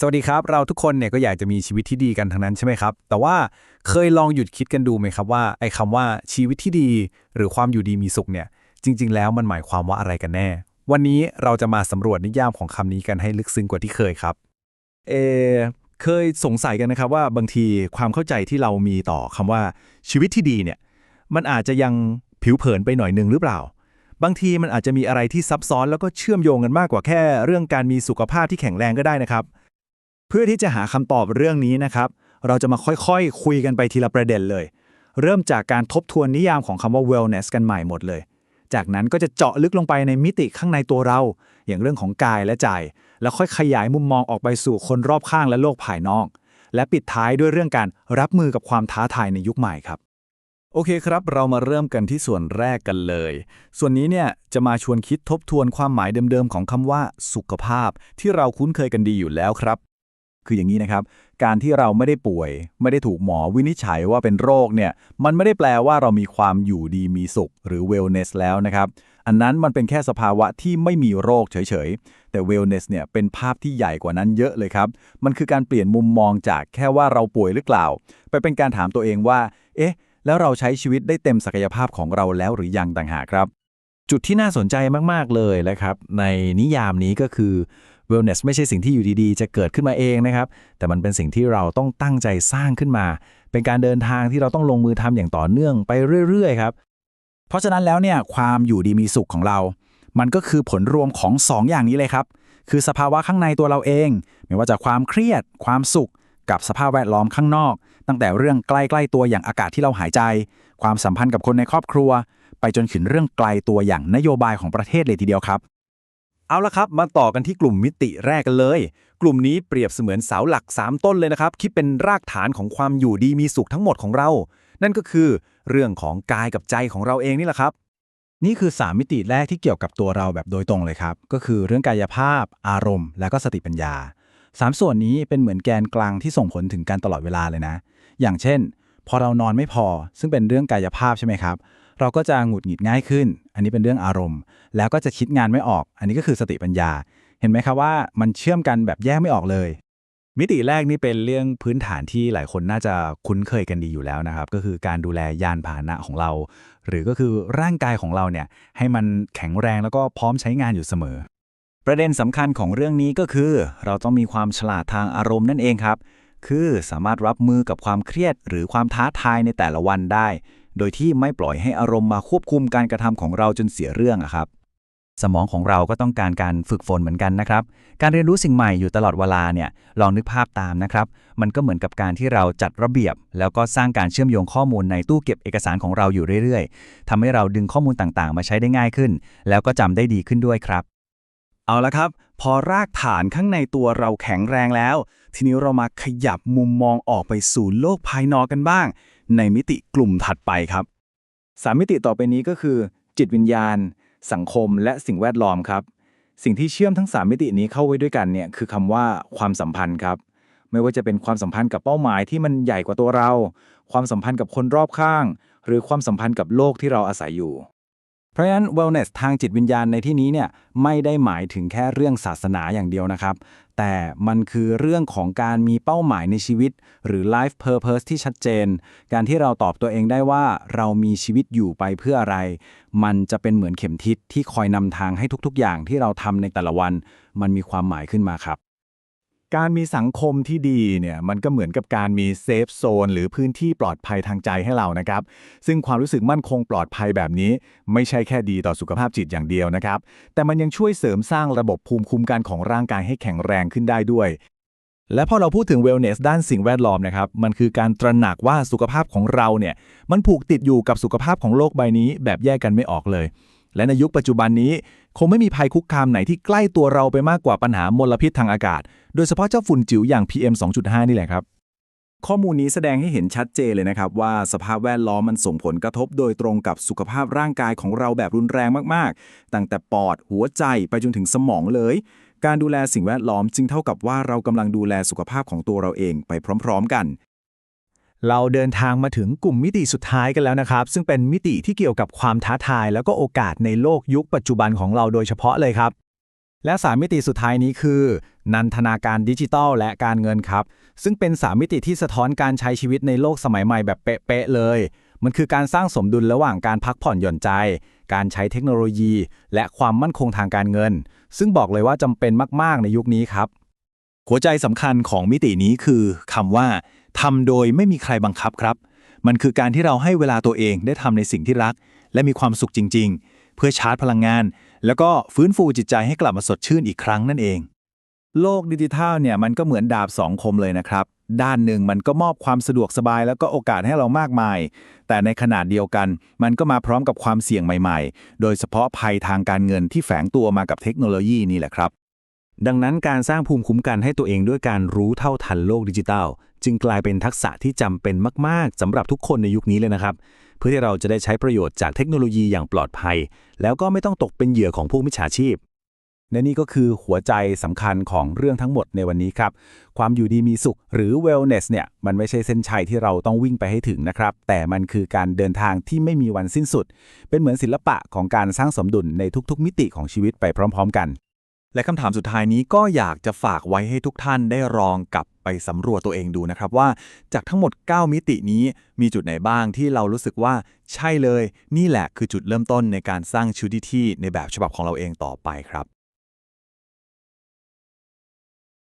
สวัสดีครับ เราทุกคนเนี่ยก็อยากจะมีชีวิตที่ดีกันทั้งนั้นใช่ไหมครับ แต่ว่าเคยลองหยุดคิดกันดูไหมครับว่าไอ้คำว่าชีวิตที่ดี หรือความอยู่ดีมีสุขเนี่ยจริง ๆ แล้วมันหมายความว่าอะไรกันแน่ วันนี้เราจะมาสำรวจนิยามของคำนี้กันให้ลึกซึ้งกว่าที่เคยครับเอเคยสงสัยกันนะครับว่าบางทีความเข้าใจที่เรามีต่อคำว่าชีวิตที่ดีเนี่ยมันอาจจะยังผิวเผินไปหน่อยหนึงหรือเปล่า บางทีมันอาจจะมีอะไรที่ซับซ้อนแล้วก็เชื่อมโยงกันมากกว่าแค่ เรื่องการมีสุขภาพที่แข็งแรงก็ได้นะครับ เพื่อที่จะหาคำตอบเรื่องนี้นะครับ เราจะมาค่อยๆคุยกันไปทีละประเด็นเลย เริ่มจากการทบทวนนิยามของคำว่า wellness กันใหม่หมดเลย จากนั้นก็จะเจาะลึกลงไปในมิติข้างในตัวเรา อย่างเรื่องของกายและใจ แล้วค่อยขยายมุมมองออกไปสู่คนรอบข้างและโลกภายนอก และปิดท้ายด้วยเรื่องการรับมือกับความท้าทายในยุคใหม่ครับโอเคครับ เรามาเริ่มกันที่ส่วนแรกกันเลย ส่วนนี้เนี่ยจะมาชวนคิดทบทวนความหมายเดิมๆ ของคำว่า สุขภาพ ที่เราคุ้นเคยกันดีอยู่แล้วครับ คืออย่างนี้นะครับ การที่เราไม่ได้ป่วย ไม่ได้ถูกหมอวินิจฉัยว่าเป็นโรคเนี่ย มันไม่ได้แปลว่าเรามีความอยู่ดีมีสุข หรือ wellness แล้วนะครับ อันนั้นมันเป็นแค่สภาวะที่ไม่มีโรคเฉยๆ แต่ wellness เนี่ยเป็นภาพที่ใหญ่กว่านั้นเยอะเลยครับ มันคือการเปลี่ยนมุมมองจากแค่ว่าเราป่วยหรือเปล่า ไปเป็นการถามตัวเองว่า เอ๊ะ แล้วเราใช้ชีวิตได้เต็มศักยภาพของเราแล้วหรือยังต่างหากครับ จุดที่น่าสนใจมากๆเลยนะครับ ในนิยามนี้ก็คือ wellness ไม่ใช่สิ่งที่อยู่ดีๆ จะเกิดขึ้นมาเองนะครับ แต่มันเป็นสิ่งที่เราต้องตั้งใจสร้างขึ้นมา เป็นการเดินทางที่เราต้องลงมือทำอย่างต่อเนื่องไปเรื่อยๆครับ เพราะฉะนั้นแล้วเนี่ยความอยู่ดีมีสุขของเรา มันก็คือผลรวมของสองอย่างนี้เลยครับ คือสภาวะข้างในตัวเราเอง ไม่ว่าจะความเครียด ความสุข กับสภาพแวดล้อมข้างนอก ตั้งแต่เรื่องใกล้ๆตัวอย่างอากาศที่เราหายใจ ความสัมพันธ์กับคนในครอบครัว ไปจนถึงเรื่องไกลตัวอย่างนโยบายของประเทศเลยทีเดียวครับ เอาละครับ มาต่อกันที่กลุ่มมิติแรกกันเลย กลุ่มนี้เปรียบเสมือนเสาหลัก 3 ต้นเลยนะครับ คิดเป็นรากฐานของความอยู่ดีมีสุขทั้งหมดของเรา นั่นก็คือเรื่องของกายกับใจของเราเองนี่แหละครับ นี่คือ 3 มิติแรกที่เกี่ยวกับตัวเราแบบโดยตรงเลยครับ ก็คือเรื่องกายภาพ อารมณ์ และก็สติปัญญาสามส่วนนี้เป็นเหมือนแกนกลางที่ส่งผลถึงกันตลอดเวลาเลยนะ อย่างเช่น พอเรานอนไม่พอ ซึ่งเป็นเรื่องกายภาพใช่ไหมครับ เราก็จะหงุดหงิดง่ายขึ้น อันนี้เป็นเรื่องอารมณ์ แล้วก็จะคิดงานไม่ออก อันนี้ก็คือสติปัญญา เห็นไหมครับว่ามันเชื่อมกันแบบแยกไม่ออกเลย มิติแรกนี่เป็นเรื่องพื้นฐานที่หลายคนน่าจะคุ้นเคยกันดีอยู่แล้วนะครับ ก็คือการดูแลยานพาหนะของเรา หรือก็คือร่างกายของเราเนี่ยให้มันแข็งแรงแล้วก็พร้อมใช้งานอยู่เสมอ ประเด็นสำคัญของเรื่องนี้ก็คือ เราต้องมีความฉลาดทางอารมณ์นั่นเองครับคือสามารถรับมือกับความเครียดหรือความท้าทายในแต่ละวันได้ โดยที่ไม่ปล่อยให้อารมณ์มาควบคุมการกระทำของเราจนเสียเรื่องอะครับ สมองของเราก็ต้องการการฝึกฝนเหมือนกันนะครับ การเรียนรู้สิ่งใหม่อยู่ตลอดเวลาเนี่ยลองนึกภาพตามนะครับ มันก็เหมือนกับการที่เราจัดระเบียบ แล้วก็สร้างการเชื่อมโยงข้อมูลในตู้เก็บเอกสารของเราอยู่เรื่อยๆทำให้เราดึงข้อมูลต่างๆ มาใช้ได้ง่ายขึ้น แล้วก็จำได้ดีขึ้นด้วยครับเอาละครับ พอรากฐานข้างในตัวเราแข็งแรงแล้ว ทีนี้เรามาขยับมุมมองออกไปสู่โลกภายนอกกันบ้าง ในมิติกลุ่มถัดไปครับสามมิติต่อไปนี้ก็คือ จิตวิญญาณ สังคม และสิ่งแวดล้อมครับ สิ่งที่เชื่อมทั้ง 3 มิตินี้เข้าไว้ด้วยกันเนี่ยคือคำว่าความสัมพันธ์ครับ ไม่ว่าจะเป็นความสัมพันธ์กับเป้าหมายที่มันใหญ่กว่าตัวเรา ความสัมพันธ์กับคนรอบข้าง หรือความสัมพันธ์กับโลกที่เราอาศัยอยู่ เพราะฉะนั้น wellness ทางจิตวิญญาณในที่นี้เนี่ยไม่ได้หมายถึงแค่เรื่องศาสนาอย่างเดียวนะครับ แต่มันคือเรื่องของการมีเป้าหมายในชีวิต หรือ life purpose ที่ชัดเจน การที่เราตอบตัวเองได้ว่าเรามีชีวิตอยู่ไปเพื่ออะไร มันจะเป็นเหมือนเข็มทิศที่คอยนำทางให้ทุกๆ อย่างที่เราทำในแต่ละวัน มันมีความหมายขึ้นมาครับ การมีสังคมที่ดีเนี่ยมันก็เหมือนกับการมีเซฟโซนหรือพื้นที่ปลอดภัยทางใจให้เรานะครับ ซึ่งความรู้สึกมั่นคงปลอดภัยแบบนี้ ไม่ใช่แค่ดีต่อสุขภาพจิตอย่างเดียวนะครับ แต่มันยังช่วยเสริมสร้างระบบภูมิคุ้มกันของร่างกายให้แข็งแรงขึ้นได้ด้วย และพอเราพูดถึง wellness ด้านสิ่งแวดล้อมนะครับ มันคือการตระหนักว่าสุขภาพของเราเนี่ยมันผูกติดอยู่กับสุขภาพของโลกใบนี้แบบแยกกันไม่ออกเลย และในยุคปัจจุบันนี้ คงไม่มีภัยคุกคามไหนที่ใกล้ตัวเราไปมากกว่าปัญหามลพิษทางอากาศ โดยเฉพาะเจ้าฝุ่นจิ๋วอย่าง PM 2.5 นี่แหละครับ ข้อมูลนี้แสดงให้เห็นชัดเจนเลยนะครับ ว่าสภาพแวดล้อมมันส่งผลกระทบโดยตรงกับสุขภาพร่างกายของเราแบบรุนแรงมากๆ ตั้งแต่ปอดหัวใจไปจนถึงสมองเลย การดูแลสิ่งแวดล้อมจึงเท่ากับว่าเรากำลังดูแลสุขภาพของตัวเราเองไปพร้อม ๆ กัน เราเดินทางมาถึงกลุ่มมิติสุดท้ายกันแล้วนะครับ ซึ่งเป็นมิติที่เกี่ยวกับความท้าทาย แล้วก็โอกาสในโลกยุคปัจจุบันของเราโดยเฉพาะเลยครับ และสามมิติสุดท้ายนี้คือ นันทนาการดิจิทัลและการเงินครับ ซึ่งเป็นสามมิติที่สะท้อนการใช้ชีวิตในโลกสมัยใหม่แบบเป๊ะๆเลย มันคือการสร้างสมดุลระหว่างการพักผ่อนหย่อนใจ การใช้เทคโนโลยี และความมั่นคงทางการเงิน ซึ่งบอกเลยว่าจำเป็นมาก ๆ ในยุคนี้ครับหัวใจสำคัญของมิตินี้คือคำว่า ทำโดยไม่มีใครบังคับครับ มันคือการที่เราให้เวลาตัวเองได้ทำในสิ่งที่รัก และมีความสุขจริง ๆ เพื่อชาร์จพลังงาน แล้วก็ฟื้นฟูจิตใจให้กลับมาสดชื่นอีกครั้งนั่นเอง โลกดิจิทัลเนี่ยมันก็เหมือนดาบสองคมเลยนะครับ ด้านหนึ่งมันก็มอบความสะดวกสบายแล้วก็โอกาสให้เรามากมาย แต่ในขนาดเดียวกัน มันก็มาพร้อมกับความเสี่ยงใหม่ๆ โดยเฉพาะภัยทางการเงินที่แฝงตัวมากับเทคโนโลยีนี่แหละครับดังนั้นการสร้างภูมิคุ้มกันให้ตัวเองด้วยการรู้เท่าทันโลกดิจิทัล จึงกลายเป็นทักษะที่จำเป็นมาก ๆสำหรับทุกคนในยุคนี้เลยนะครับ เพื่อที่เราจะได้ใช้ประโยชน์จากเทคโนโลยีอย่างปลอดภัย แล้วก็ไม่ต้องตกเป็นเหยื่อของพวกมิจฉาชีพและนี่ก็คือหัวใจสำคัญของเรื่องทั้งหมดในวันนี้ครับ ความอยู่ดีมีสุขหรือ wellness เนี่ย มันไม่ใช่เส้นชัยที่เราต้องวิ่งไปให้ถึงนะครับ แต่มันคือการเดินทางที่ไม่มีวันสิ้นสุด เป็นเหมือนศิลปะของการสร้างสมดุลในทุกๆ มิติของชีวิตไปพร้อม ๆ กัน และคำถามสุดท้ายนี้ก็อยากจะฝากไว้ให้ทุกท่านได้ลองกลับไปสำรวจตัวเองดูนะครับว่าจากทั้งหมด 9 มิตินี้มีจุดไหนบ้างที่เรารู้สึกว่าใช่เลย นี่แหละคือจุดเริ่มต้นในการสร้างชีวิตที่ในแบบฉบับของเราเองต่อไปครับ